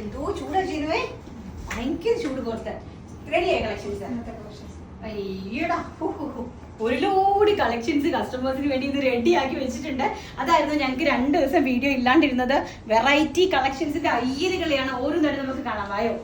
എന്തോ ചൂടാ ചെയ്യുന്നവേ ഭയങ്കര ചൂട് പുറത്ത് റെഡിയായ കളക്ഷൻസ് അയ്യടാ. ഒരു ലോഡ് കളക്ഷൻസ് കസ്റ്റമേഴ്സിന് വേണ്ടി ഇത് റെഡിയാക്കി വെച്ചിട്ടുണ്ട്. അതായിരുന്നു ഞങ്ങൾക്ക് രണ്ട് ദിവസം വീഡിയോ ഇല്ലാണ്ടിരുന്നത്. വെറൈറ്റി കളക്ഷൻസിന്റെ അയ്യലുകളെയാണ് ഓരോന്നും നമുക്ക് കാണാം. വായോ.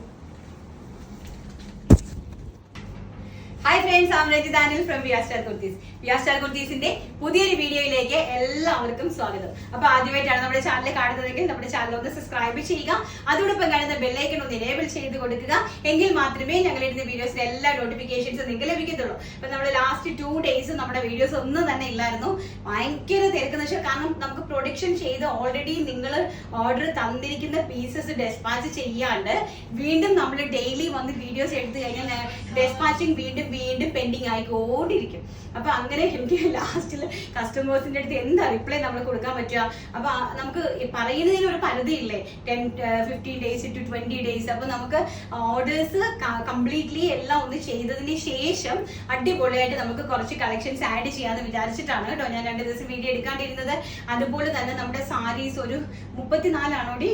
Hi friends am Raji Daniel from Viastar kurtis Via Star കുർത്തീസിന്റെ പുതിയൊരു വീഡിയോയിലേക്ക് എല്ലാവർക്കും സ്വാഗതം. അപ്പൊ ആദ്യമായിട്ടാണ് നമ്മുടെ ചാനൽ കാണുന്നതെങ്കിൽ നമ്മുടെ ചാനൽ ഒന്ന് സബ്സ്ക്രൈബ് ചെയ്യുക. അതോടൊപ്പം കാണുന്ന ബെല്ലൈക്കൺ ഒന്ന് എനേബിൾ ചെയ്ത് കൊടുക്കുക. എങ്കിൽ മാത്രമേ ഞങ്ങൾ ഇടുന്ന വീഡിയോസിന്റെ എല്ലാ നോട്ടിഫിക്കേഷൻസും നിങ്ങൾക്ക് ലഭിക്കത്തുള്ളൂ. അപ്പൊ നമ്മൾ ലാസ്റ്റ് ടു ഡേയ്സ് നമ്മുടെ വീഡിയോസ് ഒന്നും തന്നെ ഇല്ലായിരുന്നു. ഭയങ്കര തിരക്കെന്ന് വെച്ചാൽ കാരണം നമുക്ക് പ്രൊഡക്ഷൻ ചെയ്ത് ഓൾറെഡി നിങ്ങൾ ഓർഡർ തന്നിരിക്കുന്ന പീസസ് ഡെസ്പാച്ച് ചെയ്യാണ്ട് വീണ്ടും നമ്മൾ ഡെയിലി വന്ന് വീഡിയോസ് എടുത്തു കഴിഞ്ഞാൽ ഡെസ്പാച്ചിങ് വീണ്ടും വീണ്ടും പെൻഡിങ് ആയിക്കോണ്ടിരിക്കും. അപ്പൊ അങ്ങനെ എനിക്ക് ലാസ്റ്റിൽ കസ്റ്റമേഴ്സിന്റെ അടുത്ത് എന്താ റിപ്ലൈ നമ്മൾ കൊടുക്കാൻ പറ്റുക? അപ്പൊ നമുക്ക് പറയുന്നതിന് ഒരു പരിധി ഇല്ലേ ten fifteen days to twenty days അപ്പൊ നമുക്ക് ഓർഡേഴ്സ് കംപ്ലീറ്റ്ലി എല്ലാം ഒന്ന് ചെയ്തതിന് ശേഷം അടിപൊളിയായിട്ട് നമുക്ക് കുറച്ച് കളക്ഷൻസ് ആഡ് ചെയ്യാന്ന് വിചാരിച്ചിട്ടാണ് കേട്ടോ ഞാൻ രണ്ട് ദിവസം വീഡിയോ എടുക്കാണ്ടിരുന്നത്. അതുപോലെ തന്നെ നമ്മുടെ സാരീസ് ഒരു മുപ്പത്തിനാലാണോടി?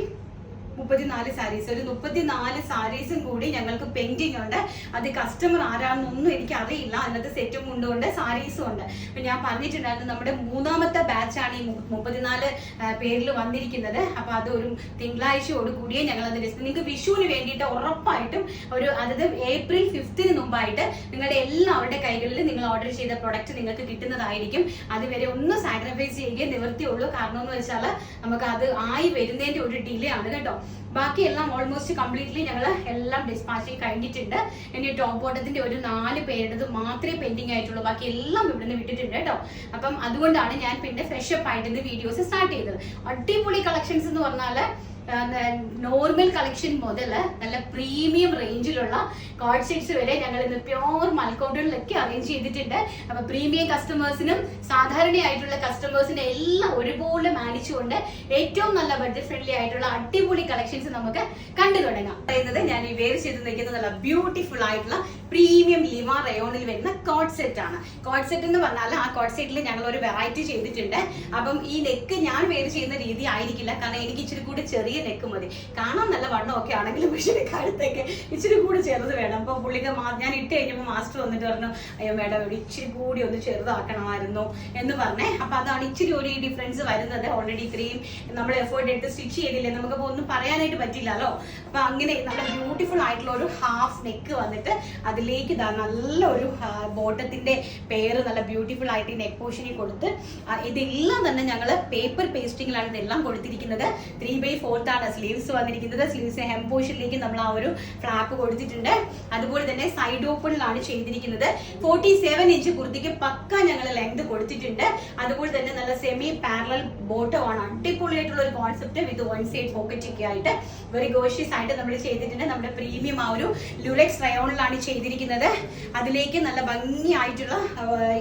മുപ്പത്തിനാല് സാരീസ് ഒരു മുപ്പത്തിനാല് സാരീസും കൂടി ഞങ്ങൾക്ക് പെൻഡിങ് ഉണ്ട്. അത് കസ്റ്റമർ ആരാണെന്നൊന്നും എനിക്ക് അറിയില്ല അതിനകത്ത് സെറ്റും കൊണ്ടുകൊണ്ട് സാരീസും ഉണ്ട് അപ്പൊ ഞാൻ പറഞ്ഞിട്ടുണ്ടായിരുന്നു നമ്മുടെ മൂന്നാമത്തെ ബാച്ചാണ് ഈ മുപ്പത്തിനാല് പേരിൽ വന്നിരിക്കുന്നത്. അപ്പൊ അത് ഒരു തിങ്കളാഴ്ചയോട് കൂടിയേ ഞങ്ങൾ അത് നിങ്ങൾക്ക് വിഷുവിന് വേണ്ടിയിട്ട് ഉറപ്പായിട്ടും ഒരു അതായത് ഏപ്രിൽ ഫിഫ്തിന് മുമ്പായിട്ട് നിങ്ങളുടെ എല്ലാവരുടെ കൈകളിൽ നിങ്ങൾ ഓർഡർ ചെയ്ത പ്രൊഡക്റ്റ് നിങ്ങൾക്ക് കിട്ടുന്നതായിരിക്കും. അതുവരെ ഒന്നും സാക്രിഫൈസ് ചെയ്യുകയും നിവൃത്തിയുള്ളൂ. കാരണം എന്ന് വെച്ചാൽ നമുക്ക് അത് ആയി വരുന്നതിന്റെ ഒരു ഡിലേ ആണ് കേട്ടോ. ബാക്കി എല്ലാം ഓൾമോസ്റ്റ് കംപ്ലീറ്റ്ലി ഞങ്ങൾ എല്ലാം ഡിസ്പാച്ചിങ് കഴിഞ്ഞിട്ടുണ്ട്. ഇനി ടോപ്പ് ബോട്ടത്തിന്റെ ഒരു നാല് പേരുടേത് മാത്രമേ പെൻഡിങ് ആയിട്ടുള്ളൂ. ബാക്കി എല്ലാം ഇവിടുന്ന് വിട്ടിട്ടുണ്ട് കേട്ടോ. അപ്പം അതുകൊണ്ടാണ് ഞാൻ പിന്നെ ഫ്രഷ് അപ്പ് ആയിട്ട് വീഡിയോസ് സ്റ്റാർട്ട് ചെയ്തത്. അടിപൊളി കളക്ഷൻസ് എന്ന് പറഞ്ഞാൽ നോർമൽ കളക്ഷൻ മുതൽ നല്ല പ്രീമിയം റേഞ്ചിലുള്ള കോഡ് സെറ്റ്സ് വരെ ഞങ്ങൾ ഇന്ന് പ്യോർ മൽക്കോട്ടുകളിലൊക്കെ അറേഞ്ച് ചെയ്തിട്ടുണ്ട്. അപ്പൊ പ്രീമിയം കസ്റ്റമേഴ്സിനും സാധാരണയായിട്ടുള്ള കസ്റ്റമേഴ്സിനെ എല്ലാം ഒരുപോലെ മാനിച്ചുകൊണ്ട് ഏറ്റവും നല്ല ബഡ്ജറ്റ് ഫ്രണ്ട്ലി ആയിട്ടുള്ള അടിപൊളി കളക്ഷൻസ് നമുക്ക് കണ്ടു തുടങ്ങാം. പറയുന്നത് ഞാൻ ഈ വേവ് ചെയ്ത് നിൽക്കുന്ന നല്ല ബ്യൂട്ടിഫുൾ ആയിട്ടുള്ള പ്രീമിയം ലിവ റയോണിൽ വരുന്ന കോഡ് സെറ്റ് ആണ്. കോഡ് സെറ്റ് എന്ന് പറഞ്ഞാൽ ആ കോഡ് സെറ്റിൽ ഞങ്ങൾ ഒരു വെറൈറ്റി ചെയ്തിട്ടുണ്ട്. അപ്പം ഈ നെക്ക് ഞാൻ വേര് ചെയ്യുന്ന രീതി ആയിരിക്കില്ല. കാരണം എനിക്ക് ഇച്ചിരി കൂടി ചെറിയ നെക്ക് മതി. കാണാൻ നല്ല വണ്ണം ഒക്കെ ആണെങ്കിലും പക്ഷേ കഴുത്തേക്ക് ഇച്ചിരി കൂടി ചെറുത് വേണം. അപ്പൊ പുള്ളിക്ക് ഞാൻ ഇട്ട് കഴിഞ്ഞപ്പോൾ മാസ്റ്റർ വന്നിട്ട് പറഞ്ഞു അയ്യോ മേഡം ഇവിടെ ഇച്ചിരി കൂടി ഒന്ന് ചെറുതാക്കണമായിരുന്നു എന്ന് പറഞ്ഞേ. അപ്പൊ അതാണ് ഇച്ചിരി ഒരു ഡിഫറൻസ് വരുന്നത്. ഓൾറെഡി ഇത്രയും നമ്മൾ എഫേർട്ട് എടുത്ത് സ്റ്റിച്ച് ചെയ്തില്ലേ? നമുക്കപ്പോൾ ഒന്നും പറയാനായിട്ട് പറ്റില്ലല്ലോ അപ്പൊ അങ്ങനെ നല്ല ബ്യൂട്ടിഫുൾ ആയിട്ടുള്ള ഒരു ഹാഫ് നെക്ക് വന്നിട്ട് അതിലേക്ക് ഇതാ നല്ല ഒരു ബോട്ടത്തിന്റെ പേര് നല്ല ബ്യൂട്ടിഫുൾ ആയിട്ട് നെക്ക് പോർഷനിൽ കൊടുത്ത് ഇതെല്ലാം തന്നെ ഞങ്ങൾ പേപ്പർ പേസ്റ്റിങ്ങിലാണ് ഇതെല്ലാം കൊടുത്തിരിക്കുന്നത്. ത്രീ ബൈ ആണ് സ്ലീവ്സ് വന്നിരിക്കുന്നത്. സ്ലീവ്സ് ഹെം പോർഷനിലേക്ക് നമ്മൾ ആ ഒരു ഫ്ലാപ്പ് കൊടുത്തിട്ടുണ്ട്. അതുപോലെ തന്നെ സൈഡ് ഓപ്പണിലാണ് ചെയ്തിരിക്കുന്നത്. ഫോർട്ടി സെവൻ ഇഞ്ച് കുർത്തിക്ക് പക്ക ഞങ്ങൾ ലെങ്ത് കൊടുത്തിട്ടുണ്ട്. അതുപോലെ തന്നെ നല്ല സെമി പാരലൽ ബോട്ടോ ആണ്. അടിപൊളിയായിട്ടുള്ള ഒരു concept with one side pocket ഒക്കെ ആയിട്ട്. വെരി ഗോഷ്യസ് ആയിട്ട് നമ്മൾ ചെയ്തിട്ടുണ്ട്. നമ്മുടെ പ്രീമിയം ആ ഒരു ലുലെക്സ് റയോണിലാണ് ചെയ്തിരിക്കുന്നത്. അതിലേക്ക് നല്ല ഭംഗിയായിട്ടുള്ള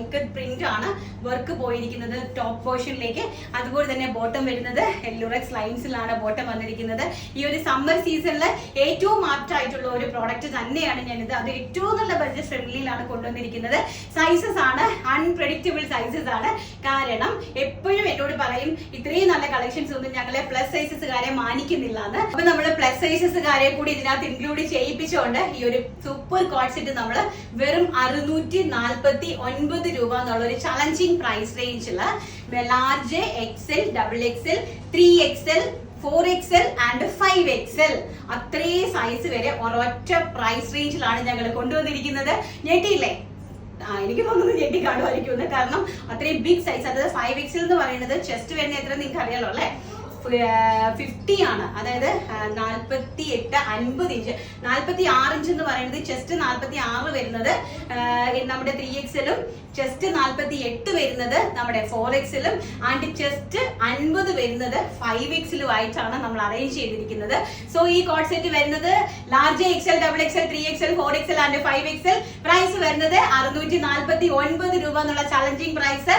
ഇക്കറ്റ് പ്രിന്റ് ആണ് വർക്ക് പോയിരിക്കുന്നത് ടോപ്പ് പോർഷനിലേക്ക് അതുപോലെ തന്നെ ബോട്ടം വരുന്നത് എല്ലുറക്സ് ലൈൻസിലാണ് ബോട്ടം വന്നിരിക്കുന്നത്. ഈ ഒരു സമ്മർ സീസണിൽ ഏറ്റവും ആപ്റ്റ് ആയിട്ടുള്ള ഒരു പ്രോഡക്റ്റ് തന്നെയാണ് ഞാനിത്. അത് ഏറ്റവും നല്ല ബഡ്ജറ്റ് ഫ്രണ്ട്ലിയിലാണ് കൊണ്ടുവന്നിരിക്കുന്നത്. സൈസസ് ആണ് അൺപ്രഡിക്റ്റബിൾ സൈസസ് ആണ്. കാരണം എപ്പോഴും എന്നോട് പറയും ഇത്രയും നല്ല കളക്ഷൻസ് ഒന്നും ഞങ്ങളെ പ്ലസ് സൈസസുകാരെ മാനിക്കുന്നില്ല എന്ന്. അപ്പൊ നമ്മൾ പ്ലസ് സൈസസുകാരെ കൂടി ഇതിനകത്ത് ഇൻക്ലൂഡ് ചെയ്യിപ്പിച്ചുകൊണ്ട് ഈ ഒരു സൂപ്പർ കോഡ് സെറ്റ് നമ്മൾ വെറും അറുന്നൂറ്റി നാൽപ്പത്തി ഒൻപത് രൂപ എന്നുള്ള ഒരു ചലഞ്ചിങ് പ്രൈസ് റേഞ്ചിൽ large XL double XL three XL four XL and five XL അത്രേ സൈസ് വരെ ഒരൊറ്റ പ്രൈസ് റേഞ്ചിലാണ് ഞങ്ങൾ കൊണ്ടുവന്നിരിക്കുന്നത്. ഞെട്ടിയില്ലേ? എനിക്ക് തോന്നുന്നു ഞെട്ടി കാണുമായിരിക്കും കാരണം അത്രയും ബിഗ് സൈസ് അതായത് ഫൈവ് എക്സൽ എന്ന് പറയുന്നത് ചെസ്റ്റ് വരുന്ന എത്ര നിങ്ങൾക്ക് അറിയാലോ അല്ലേ? ഫിഫ്റ്റി ആണ്. അതായത് നാൽപ്പത്തി എട്ട് അൻപത് ഇഞ്ച്. നാൽപ്പത്തി ആറ് ഇഞ്ച് എന്ന് പറയുന്നത് ചെസ്റ്റ് നാൽപ്പത്തി ആറ് വരുന്നത് നമ്മുടെ ത്രീ എക്സിലും ചെസ്റ്റ് നാൽപ്പത്തി എട്ട് വരുന്നത് നമ്മുടെ ഫോർ എക്സിലും ആൻഡ് ചെസ്റ്റ് അൻപത് വരുന്നത് ഫൈവ് എക്സിലും ആയിട്ടാണ് നമ്മൾ അറേഞ്ച് ചെയ്തിരിക്കുന്നത്. സോ ഈ കോഡ് സെറ്റ് വരുന്നത് large XL double XL three XL four XL and five XL price വരുന്നത് അറുന്നൂറ്റി നാൽപ്പത്തി ഒൻപത് രൂപ എന്നുള്ള ചലഞ്ചിങ് പ്രൈസ്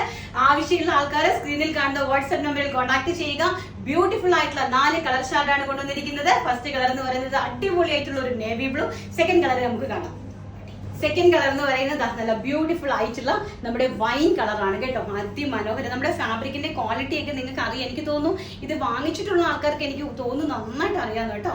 ആവശ്യമുള്ള ആൾക്കാർ സ്ക്രീനിൽ കാണുന്ന വാട്സ്ആപ്പ് നമ്പറിൽ കോൺടാക്ട് ചെയ്യുക. ബ്യൂട്ടിഫുൾ ആയിട്ടുള്ള നാല് കളർ ഷാർട്ടാണ് കൊണ്ടുവന്നിരിക്കുന്നത്. ഫസ്റ്റ് കളർ എന്ന് പറയുന്നത് അടിപൊളിയായിട്ടുള്ള ഒരു നേവി ബ്ലൂ സെക്കൻഡ് കളർ നമുക്ക് കാണാം. സെക്കൻഡ് കളർ എന്ന് പറയുന്നത് നല്ല ബ്യൂട്ടിഫുൾ ആയിട്ടുള്ള നമ്മുടെ വൈൻ കളറാണ് കേട്ടോ. അതിമനോഹരം. നമ്മുടെ ഫാബ്രിക്കിന്റെ ക്വാളിറ്റി ഒക്കെ നിങ്ങൾക്ക് അറിയാം എനിക്ക് തോന്നുന്നു. ഇത് വാങ്ങിച്ചിട്ടുള്ള ആൾക്കാർക്ക് എനിക്ക് തോന്നുന്നു നന്നായിട്ട് അറിയാം കേട്ടോ.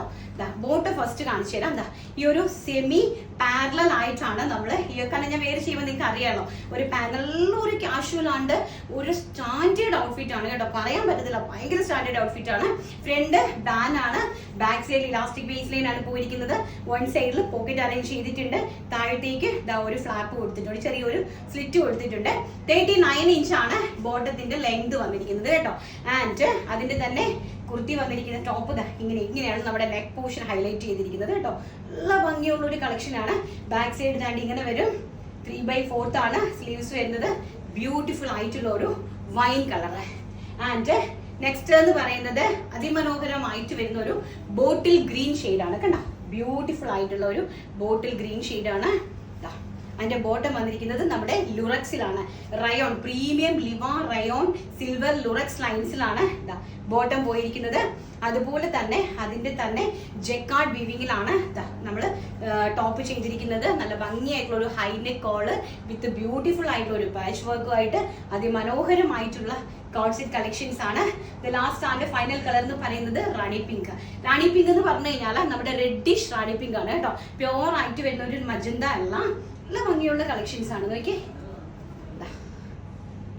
ബോട്ട് ഫസ്റ്റ് കാണിച്ചു തരാം. ഈ ഒരു സെമി പാരലൽ ആയിട്ടാണ് നമ്മൾ ഈ കാരണം ഞാൻ വേറെ ചെയ്യുമ്പോൾ നിങ്ങൾക്ക് അറിയാമല്ലോ ഒരു നല്ലൊരു കാഷ്വൽ ആണ്ട് ഒരു സ്റ്റാൻഡേർഡ് ഔട്ട്ഫിറ്റ് ആണ് കേട്ടോ. പറയാൻ പറ്റത്തില്ല. ഭയങ്കര സ്റ്റാൻഡേർഡ് ഔട്ട്ഫിറ്റ് ആണ്. ഫ്രണ്ട് ബാൻ ആണ്. ബാക്ക് സൈഡിൽ ഇലാസ്റ്റിക് ബേസ് ലൈൻ ആണ് പോയിരിക്കുന്നത്. വൺ സൈഡിൽ പോക്കറ്റ് അറേഞ്ച് ചെയ്തിട്ടുണ്ട്. താഴത്തേക്ക് ദാ ഒരു ഫ്ലാപ്പ് കൊടുത്തിട്ടുണ്ട്. ചെറിയൊരു സ്ലിറ്റ് കൊടുത്തിട്ടുണ്ട്. തേർട്ടി നയൻ ഇഞ്ച് ആണ് ബോട്ടത്തിന്റെ ലെങ്ത് വന്നിരിക്കുന്നത് കേട്ടോ. ആൻഡ് അതിന്റെ തന്നെ കുർത്തി വന്നിരിക്കുന്ന ടോപ്പ് ഇങ്ങനെ ഇങ്ങനെയാണ് നമ്മുടെ നെക്ക് പോർഷൻ ഹൈലൈറ്റ് ചെയ്തിരിക്കുന്നത് കേട്ടോ. നല്ല ഭംഗിയുള്ള ഒരു കളക്ഷൻ ആണ്. ബാക്ക് സൈഡ് ദാണ്ട് ഇങ്ങനെ വരും. ത്രീ ബൈ ഫോർത്ത് ആണ് സ്ലീവ്സ് വരുന്നത്. ബ്യൂട്ടിഫുൾ ആയിട്ടുള്ള ഒരു വൈൻ കളർ ആൻഡ് നെക്സ്റ്റ് എന്ന് പറയുന്നത് അതിമനോഹരമായിട്ട് വരുന്ന ഒരു ബോട്ടിൽ ഗ്രീൻ ആണ് കണ്ടോ? ബ്യൂട്ടിഫുൾ ആയിട്ടുള്ള ഒരു ബോട്ടിൽ ഗ്രീൻ ആണ്. ദാ. അതിന്റെ ബോട്ടം വന്നിരിക്കുന്നത് നമ്മുടെ ലുറക്സിലാണ്. Rayon premium Liva rayon silver lurex ലൈൻസിലാണ് bottom പോയിരിക്കുന്നത്. അതുപോലെ തന്നെ അതിന്റെ തന്നെ ജെക്കാർഡ് വീവിങ്ങിലാണ് നമ്മൾ ടോപ്പ് ചെയ്തിരിക്കുന്നത്. നല്ല ഭംഗിയായിട്ടുള്ള ഒരു ഹൈനെക്ക് കോൾ വിത്ത് ബ്യൂട്ടിഫുൾ ആയിട്ടുള്ള ഒരു പാച്ച് വർക്കുമായിട്ട് അതിമനോഹരമായിട്ടുള്ള കോൺസെറ്റ് കളക്ഷൻസ് ആണ്. The last and final colour എന്ന് പറയുന്നത് റാണി പിങ്ക് റാണി പിങ്ക് എന്ന് പറഞ്ഞു കഴിഞ്ഞാൽ നമ്മുടെ റെഡിഷ് റാണി പിങ്ക് ആണ് കേട്ടോ. പ്യോർ ആയിട്ട് വരുന്ന ഒരു മജന്ത അല്ല. നല്ല ഭംഗിയുള്ള കളക്ഷൻസ് ആണ്. നോക്കിയേ.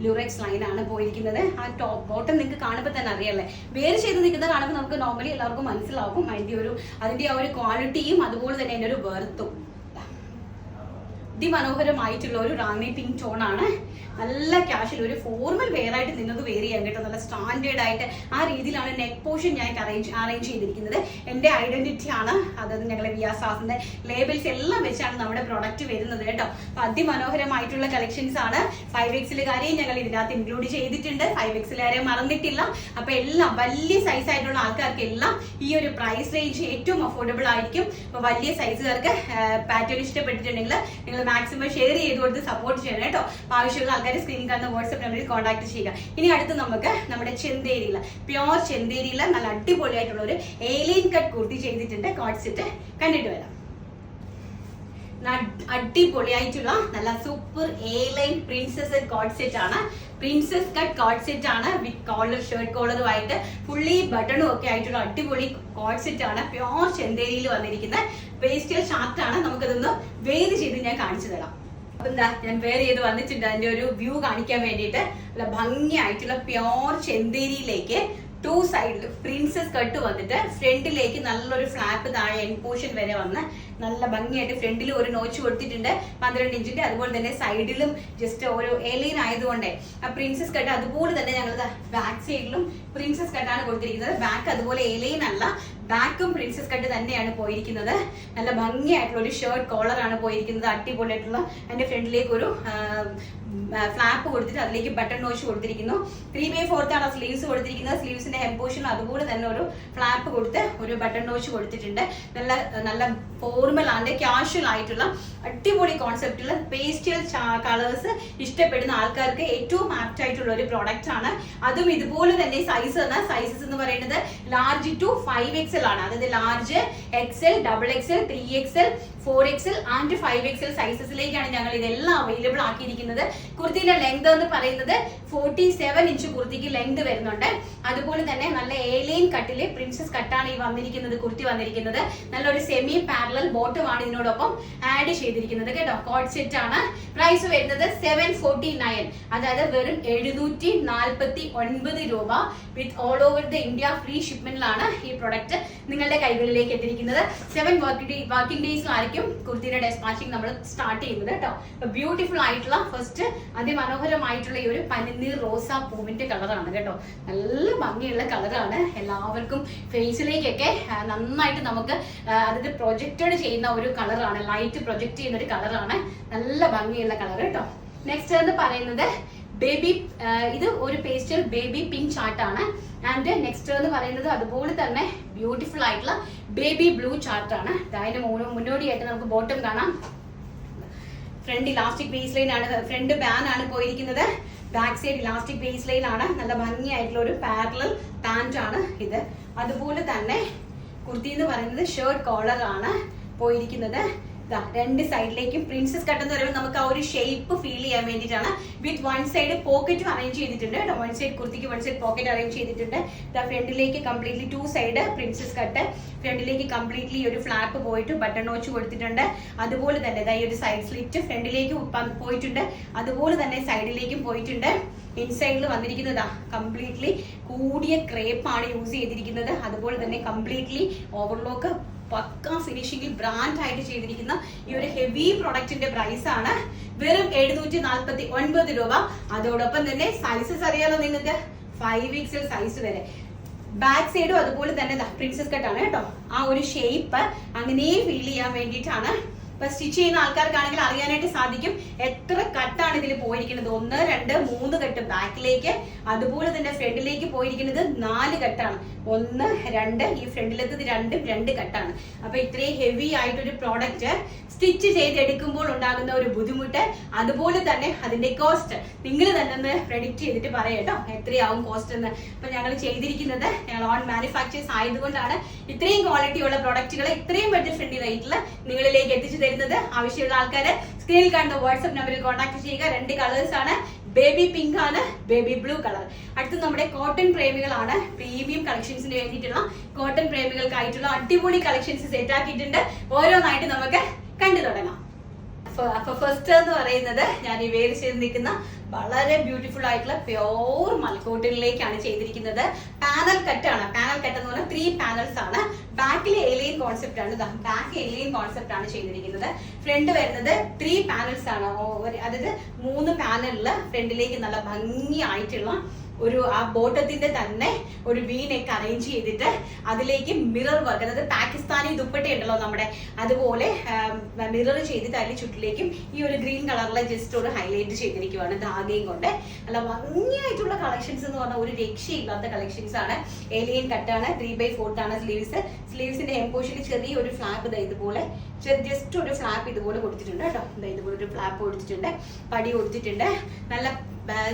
ലുറക്സ് ആണ് പോയിരിക്കുന്നത്. ആ ടോപ്പ് ബോട്ടം നിങ്ങൾക്ക് കാണുമ്പോൾ തന്നെ അറിയാല്ലേ? വേറെ ചെയ്ത് നിൽക്കുന്നത് കാണുമ്പോൾ നമുക്ക് നോർമലി എല്ലാവർക്കും മനസ്സിലാവും. അതിന്റെ ഒരു അതിന്റെ ആ ഒരു ക്വാളിറ്റിയും അതുപോലെ തന്നെ അതിന്റെ ഒരു വെർത്തും അതിമനോഹരമായിട്ടുള്ള ഒരു റാണി പിങ്ക് ടോൺ ആണ്. നല്ല ക്യാഷിൽ ഒരു ഫോർമൽ വെയർ ആയിട്ട് നിങ്ങൾക്ക് വെയർ ചെയ്യാൻ കേട്ടോ. നല്ല സ്റ്റാൻഡേർഡ് ആയിട്ട് ആ രീതിയിലാണ് നെക്ക് പോർഷൻ ഞാൻ അറേഞ്ച് അറേഞ്ച് ചെയ്തിരിക്കുന്നത്. എന്റെ ഐഡന്റിറ്റി ആണ്. അതായത് ഞങ്ങളെ വിയാസാസിന്റെ ലേബിൾസ് എല്ലാം വെച്ചാണ് നമ്മുടെ പ്രൊഡക്റ്റ് വരുന്നത് കേട്ടോ. അപ്പൊ അതിമനോഹരമായിട്ടുള്ള കളക്ഷൻസ് ആണ്. ഫൈവ് എക്സിലുകാരെയും ഞങ്ങൾ ഇതിനകത്ത് ഇൻക്ലൂഡ് ചെയ്തിട്ടുണ്ട്. ഫൈവ് എക്സിലുകാരെ മറന്നിട്ടില്ല. അപ്പൊ എല്ലാം വലിയ സൈസ് ആയിട്ടുള്ള ആൾക്കാർക്ക് എല്ലാം ഈ ഒരു പ്രൈസ് റേഞ്ച് ഏറ്റവും അഫോർഡബിൾ ആയിരിക്കും. അപ്പൊ വലിയ സൈസുകാർക്ക് പാറ്റേൺ ഇഷ്ടപ്പെട്ടിട്ടുണ്ടെങ്കിൽ നിങ്ങൾ മാക്സിമം ഷെയർ ചെയ്ത് കൊടുത്ത് സപ്പോർട്ട് ചെയ്യണം കേട്ടോ. ആവശ്യമുള്ള ആൾക്കാർ സ്ക്രീനിൽ കാണുന്ന വാട്സ്ആപ്പ് നമ്പറിൽ കോൺടാക്ട് ചെയ്യുക. ഇനി അടുത്ത് നമുക്ക് നമ്മുടെ ചെന്തേരിയിൽ പ്യോർ ചെന്തേരിയിൽ നല്ല അടിപൊളിയായിട്ടുള്ള ഒരു ഏലിയൻ കട്ട് കുർത്തി ചെയ്തിട്ടുണ്ട്. കോട്ട് സെറ്റ് കണ്ടിട്ട് വരാം. അടിപൊളിയായിട്ടുള്ള നല്ല super A line princess coord set ആണ്. പ്രിൻസസ് കട്ട് കോഡ് സെറ്റ് ആണ്. വിത്ത് കോളർ ഷർട്ട് കോളറുമായിട്ട് ഫുള്ളി ബട്ടണും ഒക്കെ ആയിട്ടുള്ള അടിപൊളി കോഡ് സെറ്റ് ആണ്. പ്യോർ ചെന്തേരിയിൽ വന്നിരിക്കുന്ന പേസ്റ്റൽ ഷാർട്ട് ആണ്. നമുക്കതൊന്ന് വേദ് ചെയ്ത് ഞാൻ കാണിച്ചു തരാം. അപ്പൊ എന്താ ഞാൻ വേറെ ചെയ്ത് വന്നിട്ടുണ്ട്. അതിന്റെ ഒരു വ്യൂ കാണിക്കാൻ വേണ്ടിയിട്ട്. നല്ല ഭംഗിയായിട്ടുള്ള പ്യോർ ചെന്തേരിയിലേക്ക് ടു സൈഡിൽ പ്രിൻസസ് കട്ട് വന്നിട്ട് ഫ്രണ്ടിലേക്ക് നല്ലൊരു ഫ്ലാപ്പ് താഴെ എൻ പോർഷൻ വരെ വന്ന് നല്ല ഭംഗിയായിട്ട് ഫ്രണ്ടിൽ ഒരു നോച്ച് കൊടുത്തിട്ടുണ്ട് പന്ത്രണ്ട് ഇഞ്ചിന്റെ അതുപോലെ തന്നെ സൈഡിലും ജസ്റ്റ് ഒരു എലൈൻ ആയതുകൊണ്ട്. ആ പ്രിൻസസ് കട്ട് അതുപോലെ തന്നെ ഞങ്ങൾ ബാക്ക് സൈഡിലും പ്രിൻസസ് കട്ടാണ് കൊടുത്തിരിക്കുന്നത്. ബാക്ക് അതുപോലെ എലൈൻ അല്ല ബാക്കും പ്രിൻസസ് കട്ട് തന്നെയാണ് പോയിരിക്കുന്നത്. നല്ല ഭംഗിയായിട്ടുള്ള ഒരു ഷർട്ട് കോളർ ആണ് പോയിരിക്കുന്നത്. അടിപൊളിയായിട്ടുള്ള അതിന്റെ ഫ്രണ്ടിലേക്ക് ഒരു ഫ്ലാപ്പ് കൊടുത്തിട്ട് അതിലേക്ക് ബട്ടൺ നോച്ച് കൊടുത്തിരിക്കുന്നു. ത്രീ ബൈ ആണ് സ്ലീവ്സ് കൊടുത്തിരിക്കുന്നത്. സ്ലീവ്സിന്റെ ഹെം അതുപോലെ തന്നെ ഒരു ഫ്ലാപ്പ് കൊടുത്ത് ഒരു ബട്ടൺ നോച്ച് കൊടുത്തിട്ടുണ്ട്. നല്ല നല്ല ഫോർമൽ ആൻഡ് കാഷ്വൽ ആയിട്ടുള്ള അടിപൊളി കോൺസെപ്റ്റുള്ള പേസ്റ്റൽ കളേഴ്സ് ഇഷ്ടപ്പെടുന്ന ആൾക്കാർക്ക് ഏറ്റവും ആപ്റ്റ് ആയിട്ടുള്ള ഒരു പ്രോഡക്റ്റ് ആണ്. അതും ഇതുപോലെ തന്നെ സൈസ് എന്ന സൈസസ് എന്ന് പറയുന്നത് ലാർജ് ടു ഫൈവ് എക്സൽ ആണ്. അതായത് large XL double XL three XL four XL and five XL സൈസസിലേക്കാണ് ഞങ്ങൾ ഇതെല്ലാം അവൈലബിൾ ആക്കിയിരിക്കുന്നത്. കുർത്തിയുടെ ലെങ്ത് എന്ന് പറയുന്നത് ഫോർട്ടി സെവൻ ഇഞ്ച് കുർത്തിക്ക് ലെങ്ത് വരുന്നുണ്ട്. അതുപോലെ തന്നെ നല്ല ഏലിയൻ കട്ടിലെ പ്രിൻസസ് കട്ടാണ് ഈ വന്നിരിക്കുന്നത് കുർത്തി വന്നിരിക്കുന്നത്. നല്ലൊരു സെമി പാരലൽ ബോട്ടം ആണ് ഇതിനോടൊപ്പം ആഡ് ചെയ്തിരിക്കുന്നത് കേട്ടോ. കോഡ് സെറ്റ് ആണ്. പ്രൈസ് വരുന്നത് സെവൻ ഫോർട്ടി നയൻ അതായത് വെറും എഴുന്നൂറ്റി നാൽപ്പത്തി ഒൻപത് രൂപ with all over the India free ഷിപ്മെന്റിലാണ് ഈ പ്രൊഡക്റ്റ് നിങ്ങളുടെ കൈകളിലേക്ക് എത്തിയിരിക്കുന്നത്. സെവൻ വർക്കിംഗ് വർക്കിംഗ് ഡേയ്സിലായിരിക്കും കുർത്തിയുടെ ഡെസ്പാച്ചിങ് നമ്മൾ സ്റ്റാർട്ട് ചെയ്യുന്നത് കേട്ടോ. ബ്യൂട്ടിഫുൾ ആയിട്ടുള്ള ഫസ്റ്റ് അതിമനോഹരമായിട്ടുള്ള ഈ ഒരു പനിനീർ റോസാ പൂവിന്റെ കളറാണ് കേട്ടോ. നല്ല ഭംഗിയുള്ള കളറാണ് എല്ലാവർക്കും ഫേസിലേക്കൊക്കെ നന്നായിട്ട് നമുക്ക് അതായത് പ്രൊജക്റ്റഡ് ചെയ്യുന്ന ഒരു കളറാണ്. ലൈറ്റ് പ്രൊജക്ട് ചെയ്യുന്ന ഒരു കളറാണ്. നല്ല ഭംഗിയുള്ള കളർ കേട്ടോ. നെക്സ്റ്റ് എന്ന് പറയുന്നത് ബേബി ഇത് ഒരു പേസ്റ്റൽ ബേബി പിങ്ക് ചാർട്ട് ആണ്. ആൻഡ് നെക്സ്റ്റ് എന്ന് പറയുന്നത് അതുപോലെ തന്നെ ബ്യൂട്ടിഫുൾ ആയിട്ടുള്ള ബേബി ബ്ലൂ ചാർട്ട് ആണ്. അതിന് മുന്നോടിയായിട്ട് നമുക്ക് ബോട്ടം കാണാം. ഫ്രണ്ട് ഇലാസ്റ്റിക് ബേസ് ലൈൻ ആണ് ഫ്രണ്ട് പാൻ ആണ് പോയിരിക്കുന്നത്. Back side elastic base line ആണ്. നല്ല ഭംഗിയായിട്ടുള്ള ഒരു പാരലൽ പാന്റ് ആണ് ഇത്. അതുപോലെ തന്നെ കുർത്തി എന്ന് പറയുന്നത് ഷേർട്ട് കോളർ ആണ്. പോയിരിക്കുന്നത്. രണ്ട് സൈഡിലേക്കും പ്രിൻസസ് കട്ട് എന്ന് പറയുമ്പോൾ നമുക്ക് ആ ഒരു ഷേപ്പ് ഫീൽ ചെയ്യാൻ വേണ്ടിയിട്ടാണ്. വിത്ത് വൺ സൈഡ് പോക്കറ്റും അറേഞ്ച് ചെയ്തിട്ടുണ്ട്. കേട്ടോ വൺ സൈഡ് കുർത്തിക്ക് വൺ സൈഡ് പോക്കറ്റ് അറേഞ്ച് ചെയ്തിട്ടുണ്ട്. ദാ ഫ്രണ്ടിലേക്ക് completely two side princess cut ഫ്രണ്ടിലേക്ക് കംപ്ലീറ്റ്ലി ഒരു ഫ്ലാപ്പ് പോയിട്ട് ബട്ടൺ നോച്ച് കൊടുത്തിട്ടുണ്ട്. അതുപോലെ തന്നെ ദാ ഈ ഒരു സൈഡ് സ്ലിറ്റ് ഫ്രണ്ടിലേക്ക് പോയിട്ടുണ്ട്. അതുപോലെ തന്നെ സൈഡിലേക്കും പോയിട്ടുണ്ട്. ഇൻസൈഡിൽ വന്നിരിക്കുന്നതാ കംപ്ലീറ്റ്ലി കൂടിയ ക്രേപ്പാണ് യൂസ് ചെയ്തിരിക്കുന്നത്. അതുപോലെ തന്നെ കംപ്ലീറ്റ്ലി ഓവർലോക്ക് പക്ക ഫിനിഷിംഗിൽ ബ്രാൻഡ് ആയിട്ട് ചെയ്തിരിക്കുന്ന ഈ ഒരു ഹെവി പ്രൊഡക്റ്റിന്റെ പ്രൈസ് ആണ്. വെറും എഴുന്നൂറ്റി നാൽപ്പത്തി ഒൻപത് രൂപ. അതോടൊപ്പം തന്നെ സൈസസ് അറിയാലോ നിങ്ങൾക്ക്? ഫൈവ് വീക്സ് സൈസ് വരെ. ബാക്ക് സൈഡും അതുപോലെ തന്നെ പ്രിൻസസ് കട്ടാണ് കേട്ടോ. ആ ഒരു ഷേപ്പ് അങ്ങനെ ഫീൽ ചെയ്യാൻ വേണ്ടിയിട്ടാണ് ഇപ്പൊ സ്റ്റിച്ച് ചെയ്യുന്ന ആൾക്കാർക്കാണെങ്കിൽ അറിയാനായിട്ട് സാധിക്കും എത്ര കട്ടാണ് ഇതിൽ പോയിരിക്കുന്നത്. ഒന്ന് രണ്ട് മൂന്ന് കെട്ട് ബാക്കിലേക്ക് അതുപോലെ തന്നെ ഫ്രണ്ടിലേക്ക് പോയിരിക്കുന്നത് നാല് കെട്ടാണ് ഒന്ന് രണ്ട് ഈ ഫ്രണ്ടിലത്തത് രണ്ടും രണ്ട് കെട്ടാണ് അപ്പൊ ഇത്രയും ഹെവി ആയിട്ടൊരു പ്രോഡക്റ്റ് സ്റ്റിച്ച് ചെയ്തെടുക്കുമ്പോൾ ഉണ്ടാകുന്ന ഒരു ബുദ്ധിമുട്ട് അതുപോലെ തന്നെ അതിന്റെ കോസ്റ്റ് നിങ്ങൾ തന്നെ ഒന്ന് പ്രഡിക്റ്റ് ചെയ്തിട്ട് പറയട്ടോ എത്രയാവും കോസ്റ്റ് എന്ന്. അപ്പൊ ഞങ്ങൾ ചെയ്തിരിക്കുന്നത് ഞങ്ങൾ ഓൺ മാനുഫാക്ചേഴ്സ് ആയതുകൊണ്ടാണ് ഇത്രയും ക്വാളിറ്റി ഉള്ള പ്രൊഡക്റ്റുകൾ ഇത്രയും ബഡ്ജറ്റ് ഫ്രണ്ട്ലി റേറ്റിൽ നിങ്ങളിലേക്ക് എത്തിച്ചു തരുന്നത്. ആവശ്യമുള്ള ആൾക്കാർ സ്ക്രീനിൽ കാണുന്ന വാട്സ്ആപ്പ് നമ്പറിൽ കോൺടാക്ട് ചെയ്യുക. രണ്ട് കളേഴ്സ് ആണ്. ബേബി പിങ്ക് ആണ്. ബേബി ബ്ലൂ കളർ അടുത്ത് നമ്മുടെ കോട്ടൺ പ്രേമികളാണ്. പ്രീമിയം കളക്ഷൻസിന് വേണ്ടിയിട്ടുള്ള കോട്ടൺ പ്രേമികൾക്കായിട്ടുള്ള അടിപൊളി കളക്ഷൻസ് സെറ്റ് ആക്കിയിട്ടുണ്ട്. ഓരോന്നായിട്ട് നമുക്ക് കണ്ടു തുടങ്ങാം. ഫസ്റ്റ് എന്ന് പറയുന്നത് ഞാൻ ഈ വേര് ചെയ്ത് നിൽക്കുന്ന വളരെ ബ്യൂട്ടിഫുൾ ആയിട്ടുള്ള പ്യോർ മൽക്കോട്ടിനിലേക്കാണ് ചെയ്തിരിക്കുന്നത്. പാനൽ കട്ട് ആണ്. പാനൽ കട്ട് എന്ന് പറഞ്ഞാൽ ത്രീ പാനൽസ് ആണ്. ബാക്കിൽ എലിയൻ കോൺസെപ്റ്റ് ആണ്. ബാക്ക് എലിയൻ കോൺസെപ്റ്റ് ആണ് ചെയ്തിരിക്കുന്നത്. ഫ്രണ്ട് വരുന്നത് ത്രീ പാനൽസ് ആണ്. അതായത് മൂന്ന് പാനലിൽ ഫ്രണ്ടിലേക്ക് നല്ല ഭംഗിയായിട്ടുള്ള ഒരു ആ ബോട്ടത്തിന്റെ തന്നെ ഒരു വി നെക്ക് അറേഞ്ച് ചെയ്തിട്ട് അതിലേക്ക് മിറർ വർക്ക് അതായത് പാകിസ്ഥാനി ദുപ്പട്ട ഉണ്ടല്ലോ നമ്മുടെ അതുപോലെ മിറർ ചെയ്തിട്ട് അതിൽ ചുറ്റിലേക്കും ഈ ഒരു ഗ്രീൻ കളറിലെ ജസ്റ്റ് ഒരു ഹൈലൈറ്റ് ചെയ്തിരിക്കുവാണ് ധാഗയും കൊണ്ട്. അല്ല ഭംഗിയായിട്ടുള്ള കളക്ഷൻസ് എന്ന് പറഞ്ഞാൽ ഒരു രക്ഷയില്ലാത്ത കളക്ഷൻസ് ആണ്. ഏലിയൻ കട്ടാണ് ത്രീ ബൈ ഫോർത്ത് ആണ് സ്ലീവ്സ് സ്ലീവ്സിന്റെ എം പോർഷനിൽ ചെറിയ ഒരു ഫ്ലാപ്പ് ഇതാ ഇതുപോലെ ജസ്റ്റ് ഒരു ഫ്ലാപ്പ് ഇതുപോലെ കൊടുത്തിട്ടുണ്ട് കേട്ടോ. ഇതാ ഇതുപോലെ ഒരു ഫ്ലാപ്പ് കൊടുത്തിട്ടുണ്ട് പടി കൊടുത്തിട്ടുണ്ട് നല്ല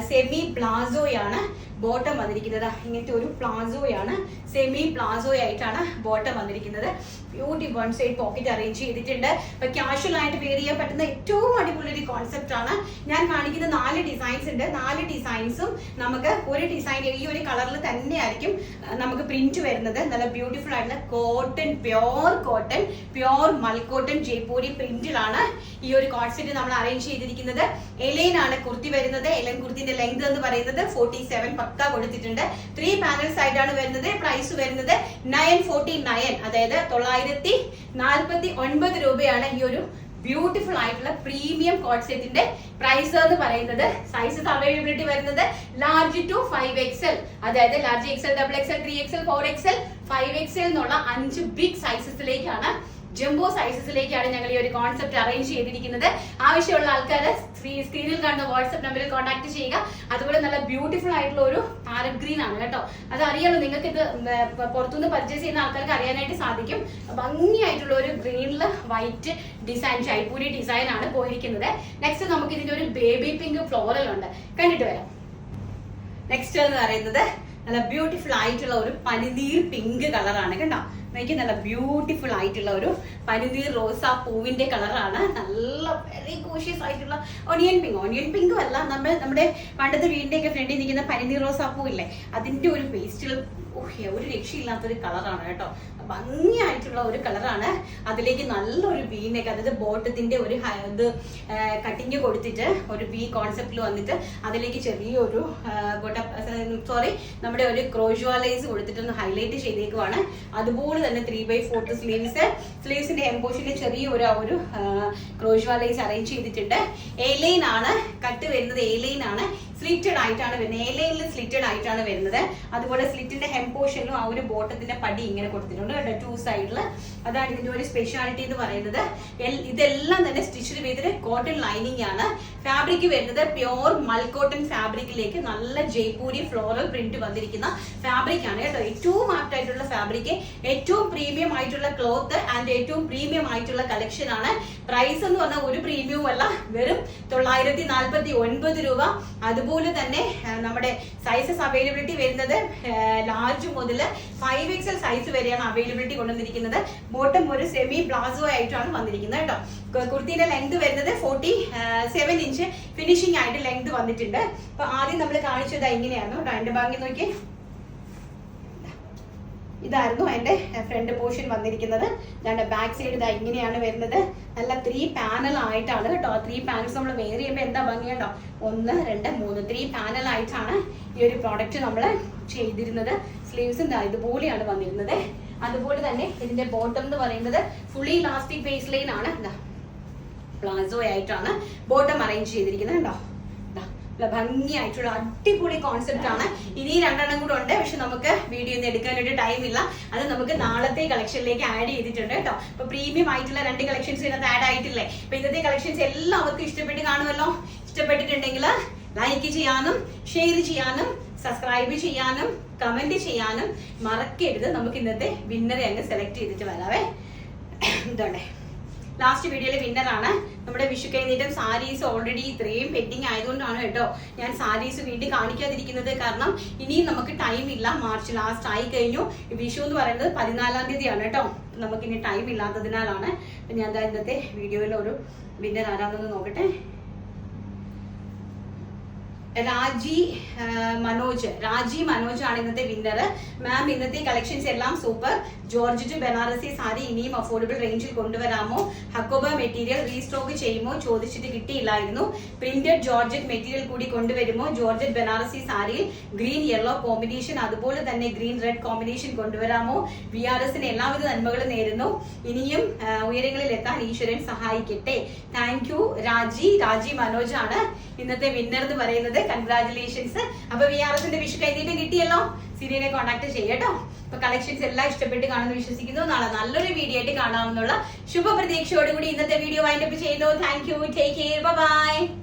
സെമി പ്ലാസോയാണ് ബോട്ടം വന്നിരിക്കുന്നത്. ഇങ്ങനത്തെ ഒരു പ്ലാസോയാണ് സെമി പ്ലാസോ ആയിട്ടാണ് ബോട്ടം വന്നിരിക്കുന്നത്. Beauty one side pocket arrange ചെയ്തിട്ടുണ്ട്. അപ്പൊ കാഷ്വൽ ആയിട്ട് വെയർ ചെയ്യാൻ പറ്റുന്ന ഏറ്റവും അടിപൊളി ഒരു കോൺസെപ്റ്റ് ആണ്. ഞാൻ കാണിക്കുന്ന നാല് ഡിസൈൻസ് ഉണ്ട്. നാല് ഡിസൈൻസും നമുക്ക് ഒരു ഡിസൈൻ ഈ ഒരു കളറിൽ തന്നെ ആയിരിക്കും നമുക്ക് പ്രിന്റ് വരുന്നത്. നല്ല ബ്യൂട്ടിഫുൾ ആയിട്ടുള്ള cotton pure cotton pure മൽക്കോട്ടൺ Jaipuri പ്രിന്റിലാണ് ഈ ഒരു കോൺസെപ്റ്റ് നമ്മൾ അറേഞ്ച് ചെയ്തിരിക്കുന്നത്. എലൈനാണ് കുർത്തി വരുന്നത്. എലൻ കുർത്തിന്റെ ലെങ്ത് എന്ന് പറയുന്നത് ഫോർട്ടി സെവൻ പക്ക കൊടുത്തിട്ടുണ്ട്. ത്രീ പാനൽസ് ആയിട്ടാണ് വരുന്നത്. പ്രൈസ് വരുന്നത് നയൻ ഫോർട്ടി നയൻ അതായത് തൊള്ളായിരത്തി നാൽപ്പത്തി ഒൻപത് രൂപയാണ് ഈ ഒരു ബ്യൂട്ടിഫുൾ ആയിട്ടുള്ള പ്രീമിയം കോട്ട് സെറ്റിന്റെ പ്രൈസ് എന്ന് പറയുന്നത്. സൈസ് അവൈലബിലിറ്റി വരുന്നത് ലാർജ് ടു ഫൈവ് എക്സൽ അതായത് large XL double XL three XL four XL five XL എന്നുള്ള അഞ്ച് ബിഗ് സൈസസിലേക്കാണ് ജംബോ സൈസസിലേക്കാണ് ഞങ്ങൾ ഈ ഒരു കോൺസെപ്റ്റ് അറേഞ്ച് ചെയ്തിരിക്കുന്നത്. ആവശ്യമുള്ള ആൾക്കാർ സ്ക്രീനിൽ കാണുന്ന വാട്സ്ആപ്പ് നമ്പറിൽ കോൺടാക്ട് ചെയ്യുക. അതുപോലെ നല്ല ബ്യൂട്ടിഫുൾ ആയിട്ടുള്ള ഒരു പാരറ്റ് ഗ്രീൻ ആണ് കേട്ടോ. അത് അറിയാലോ നിങ്ങൾക്ക് ഇത് പുറത്തുനിന്ന് പർച്ചേസ് ചെയ്യുന്ന ആൾക്കാർക്ക് അറിയാനായിട്ട് സാധിക്കും. ഭംഗിയായിട്ടുള്ള ഒരു ഗ്രീനിൽ വൈറ്റ് ഡിസൈൻ ചൈപ്പൂരി ഡിസൈൻ ആണ് പോയിരിക്കുന്നത്. നെക്സ്റ്റ് നമുക്ക് ഇതിന്റെ ഒരു ബേബി പിങ്ക് ഫ്ലോറൽ ഉണ്ട്. കണ്ടിട്ട് വരാം. നെക്സ്റ്റ് എന്ന് പറയുന്നത് നല്ല ബ്യൂട്ടിഫുൾ ആയിട്ടുള്ള ഒരു പനിനീർ പിങ്ക് കളറാണ് കണ്ടോ എനിക്ക് നല്ല ബ്യൂട്ടിഫുൾ ആയിട്ടുള്ള ഒരു പനിനീർ റോസാ പൂവിന്റെ കളറാണ്. നല്ല വെരി കോഷ്യസ് ആയിട്ടുള്ള ഒണിയൻ പിങ്ക് ഒണിയൻ പിങ്കും അല്ല നമ്മൾ നമ്മുടെ പണ്ടത്തെ വീടിന്റെ ഒക്കെ ഫ്രണ്ടിൽ നിൽക്കുന്ന പനിനീർ റോസാ പൂ ഇല്ലേ അതിന്റെ ഒരു പേസ്റ്റിൽ ഓഹ് ഒരു രക്ഷയില്ലാത്തൊരു കളറാണ് കേട്ടോ. ഭംഗിയായിട്ടുള്ള ഒരു കളറാണ്. അതിലേക്ക് നല്ലൊരു വീനൊക്കെ അതായത് ബോട്ടത്തിന്റെ ഒരു ഇത് കട്ടിങ് കൊടുത്തിട്ട് ഒരു വി കോൺസെപ്റ്റിൽ വന്നിട്ട് അതിലേക്ക് ചെറിയൊരു സോറി നമ്മുടെ ഒരു ക്രോഷ്വാലൈസ് കൊടുത്തിട്ട് ഒന്ന് ഹൈലൈറ്റ് ചെയ്തേക്കുവാണ്. അതുപോലെ തന്നെ ത്രീ ബൈ ഫോർത്ത് സ്ലീവ്സ് സ്ലീവ്സിന്റെ എംബോഷിന്റെ ചെറിയ ഒരു ഒരു ക്രോഷ്വാലൈസ് അറേഞ്ച് ചെയ്തിട്ടുണ്ട്. എ ലൈൻ ആണ് കട്ട് വരുന്നത് എ ലൈൻ ആണ്. സ്ലിറ്റഡ് ആയിട്ടാണ് വരുന്നത്. ഏലയിൽ സ്ലിറ്റഡ് ആയിട്ടാണ് വരുന്നത്. അതുപോലെ സ്ലിറ്റിന്റെ ഹെം പോർഷനിലും ആ ഒരു ബോട്ടത്തിന്റെ പടി ഇങ്ങനെ കൊടുത്തിട്ടുണ്ട്. കേട്ടോ ടു സൈഡിൽ അതാണ് ഇതിന്റെ ഒരു സ്പെഷ്യാലിറ്റി എന്ന് പറയുന്നത്. ഇതെല്ലാം തന്നെ സ്റ്റിച്ച് ചെയ്തിട്ട് കോട്ടൺ ലൈനിങ് ആണ്. ഫാബ്രിക് വരുന്നത് പ്യോർ മൽക്കോട്ടൺ ഫാബ്രിക്കിലേക്ക് നല്ല ജയ്പൂരി ഫ്ലോറൽ പ്രിന്റ് വന്നിരിക്കുന്ന ഫാബ്രിക് ആണ് കേട്ടോ. ഏറ്റവും ആപ്റ്റ് ആയിട്ടുള്ള ഫാബ്രിക് ഏറ്റവും പ്രീമിയം ആയിട്ടുള്ള ക്ലോത്ത് ആൻഡ് ഏറ്റവും പ്രീമിയം ആയിട്ടുള്ള കളക്ഷൻ ആണ് പ്രൈസ് എന്ന് പറഞ്ഞാൽ ഒരു പ്രീമിയവും അല്ല. വെറും തൊള്ളായിരത്തി നാൽപ്പത്തി ഒൻപത് രൂപ. അതുപോലെ തന്നെ നമ്മുടെ സൈസസ് അവൈലബിലിറ്റി വരുന്നത് ലാർജ് മുതൽ ഫൈവ് എക്സൽ സൈസ് വരെയാണ് അവൈലബിലിറ്റി കൊണ്ടുവന്നിരിക്കുന്നത്. ബോട്ടം ഒരു സെമി പ്ലാസോ ആയിട്ടാണ് വന്നിരിക്കുന്നത് കേട്ടോ. കുർത്തിന്റെ ലെങ്ത് വരുന്നത് ഫോർട്ടി സെവൻ ഇഞ്ച് ഫിനിഷിംഗ് ആയിട്ട് ലെങ്ത് വന്നിട്ടുണ്ട്. അപ്പൊ ആദ്യം നമ്മൾ കാണിച്ചത് ഇങ്ങനെയാണ് കേട്ടോ. എന്റെ ഭംഗി നോക്കി ഇതായിരുന്നു എന്റെ ഫ്രണ്ട് പോർഷൻ വന്നിരിക്കുന്നത്. ഞങ്ങളുടെ ബാക്ക് സൈഡ് ഇതാ ഇങ്ങനെയാണ് വരുന്നത്. നല്ല ത്രീ പാനൽ ആയിട്ടാണ് കേട്ടോ. ത്രീ പാനൽസ് നമ്മൾ വെയർ ചെയ്യുമ്പോൾ എന്താ ഭംഗിയുണ്ടോ ഒന്ന് രണ്ട് മൂന്ന്. ത്രീ പാനൽ ആയിട്ടാണ് ഈ ഒരു പ്രോഡക്റ്റ് നമ്മൾ ചെയ്തിരുന്നത്. സ്ലീവ്സ് ഇതുപോലെയാണ് വന്നിരുന്നത്. അതുപോലെ തന്നെ ഇതിന്റെ ബോട്ടം എന്ന് പറയുന്നത് ഫുള്ളി ഇലാസ്റ്റിക് ബേസ് ലൈൻ ആണ്. പ്ലാസോ ആയിട്ടാണ് ബോട്ടം അറേഞ്ച് ചെയ്തിരിക്കുന്നത് കേട്ടോ ഭംഗിയായിട്ടുള്ള അടിപൊളി കോൺസെപ്റ്റ് ആണ്. ഇനി രണ്ടെണ്ണം കൂടെ ഉണ്ട്. പക്ഷെ നമുക്ക് വീഡിയോ ഒന്നും എടുക്കാനായിട്ട് ടൈം ഇല്ല. അത് നമുക്ക് നാളത്തെ കളക്ഷനിലേക്ക് ആഡ് ചെയ്തിട്ടുണ്ട് കേട്ടോ. അപ്പൊ പ്രീമിയം ആയിട്ടുള്ള രണ്ട് കളക്ഷൻസ് ഇതിനകത്ത് ആഡ് ആയിട്ടില്ലേ? അപ്പൊ ഇന്നത്തെ കളക്ഷൻസ് എല്ലാം എല്ലാവർക്കും ഇഷ്ടപ്പെട്ട് കാണുമല്ലോ. ഇഷ്ടപ്പെട്ടിട്ടുണ്ടെങ്കിൽ ലൈക്ക് ചെയ്യാനും ഷെയർ ചെയ്യാനും സബ്സ്ക്രൈബ് ചെയ്യാനും കമന്റ് ചെയ്യാനും മറക്കരുത്. നമുക്ക് ഇന്നത്തെ വിന്നറെ അങ്ങ് സെലക്ട് ചെയ്തിട്ട് വരാവേ. ഇതുണ്ടേ. ലാസ്റ്റ് വീഡിയോയിലെ വിന്നറാണ് നമ്മുടെ വിഷു കഴിഞ്ഞിട്ടും സാരീസ് ഓൾറെഡി ഇത്രയും പെൻഡിങ് ആയതുകൊണ്ടാണ് കേട്ടോ ഞാൻ സാരീസ് വീണ്ടും കാണിക്കാതിരിക്കുന്നത് കാരണം ഇനിയും നമുക്ക് ടൈം ഇല്ല. മാർച്ച് ലാസ്റ്റ് ആയി കഴിഞ്ഞു. വിഷു എന്ന് പറയുന്നത് പതിനാലാം തീയതിയാണ് കേട്ടോ. നമുക്കിനി ടൈം ഇല്ലാത്തതിനാലാണ്. ഞാൻ ഇന്നത്തെ വീഡിയോയിൽ ഒരു വിന്നർ ആരാണെന്ന് നോക്കട്ടെ. രാജി മനോജ്. രാജി മനോജ് ആണ് ഇന്നത്തെ വിന്നർ മാം ഇന്നത്തെ കളക്ഷൻസ് എല്ലാം super georgette to Banarasi sari ഇനിയും അഫോർഡബിൾ റേഞ്ചിൽ കൊണ്ടുവരാമോ? ഹക്കോബ മെറ്റീരിയൽ റീസ്റ്റോക്ക് ചെയ്യുമോ? ചോദിച്ചിട്ട് കിട്ടിയില്ലായിരുന്നു. പ്രിന്റഡ് ജോർജറ്റ് മെറ്റീരിയൽ കൂടി കൊണ്ടുവരുമോ? ജോർജറ്റ് ബനാറസി സാരിയിൽ ഗ്രീൻ യെല്ലോ കോമ്പിനേഷൻ അതുപോലെ തന്നെ ഗ്രീൻ റെഡ് കോമ്പിനേഷൻ കൊണ്ടുവരാമോ? വി ആർ എസിന് എല്ലാവിധ നന്മകളും നേരുന്നു. ഇനിയും ഉയരങ്ങളിൽ എത്താൻ ഈശ്വരൻ സഹായിക്കട്ടെ. താങ്ക് യു രാജി രാജി മനോജ് ആണ് ഇന്നത്തെ വിന്നർ എന്ന് പറയുന്നത്. കൺഗ്രാറ്റുലേഷൻസ് അപ്പൊ വി ആർ എസിന്റെ വിഷു കൈനീട്ടം കിട്ടിയല്ലോ. സിരിയനെ കോൺടാക്ട് ചെയ്യട്ടോ അപ്പൊ കളക്ഷൻസ് എല്ലാം ഇഷ്ടപ്പെട്ട് കാണുമെന്ന് വിശ്വസിക്കുന്നു. നാളെ നല്ലൊരു വീഡിയോ ആയിട്ട് കാണാമെന്നുള്ള ശുഭപ്രതീക്ഷയോടുകൂടി ഇന്നത്തെ വീഡിയോ വൈൻഡപ്പ് ചെയ്യുന്നു. Thank you take care bye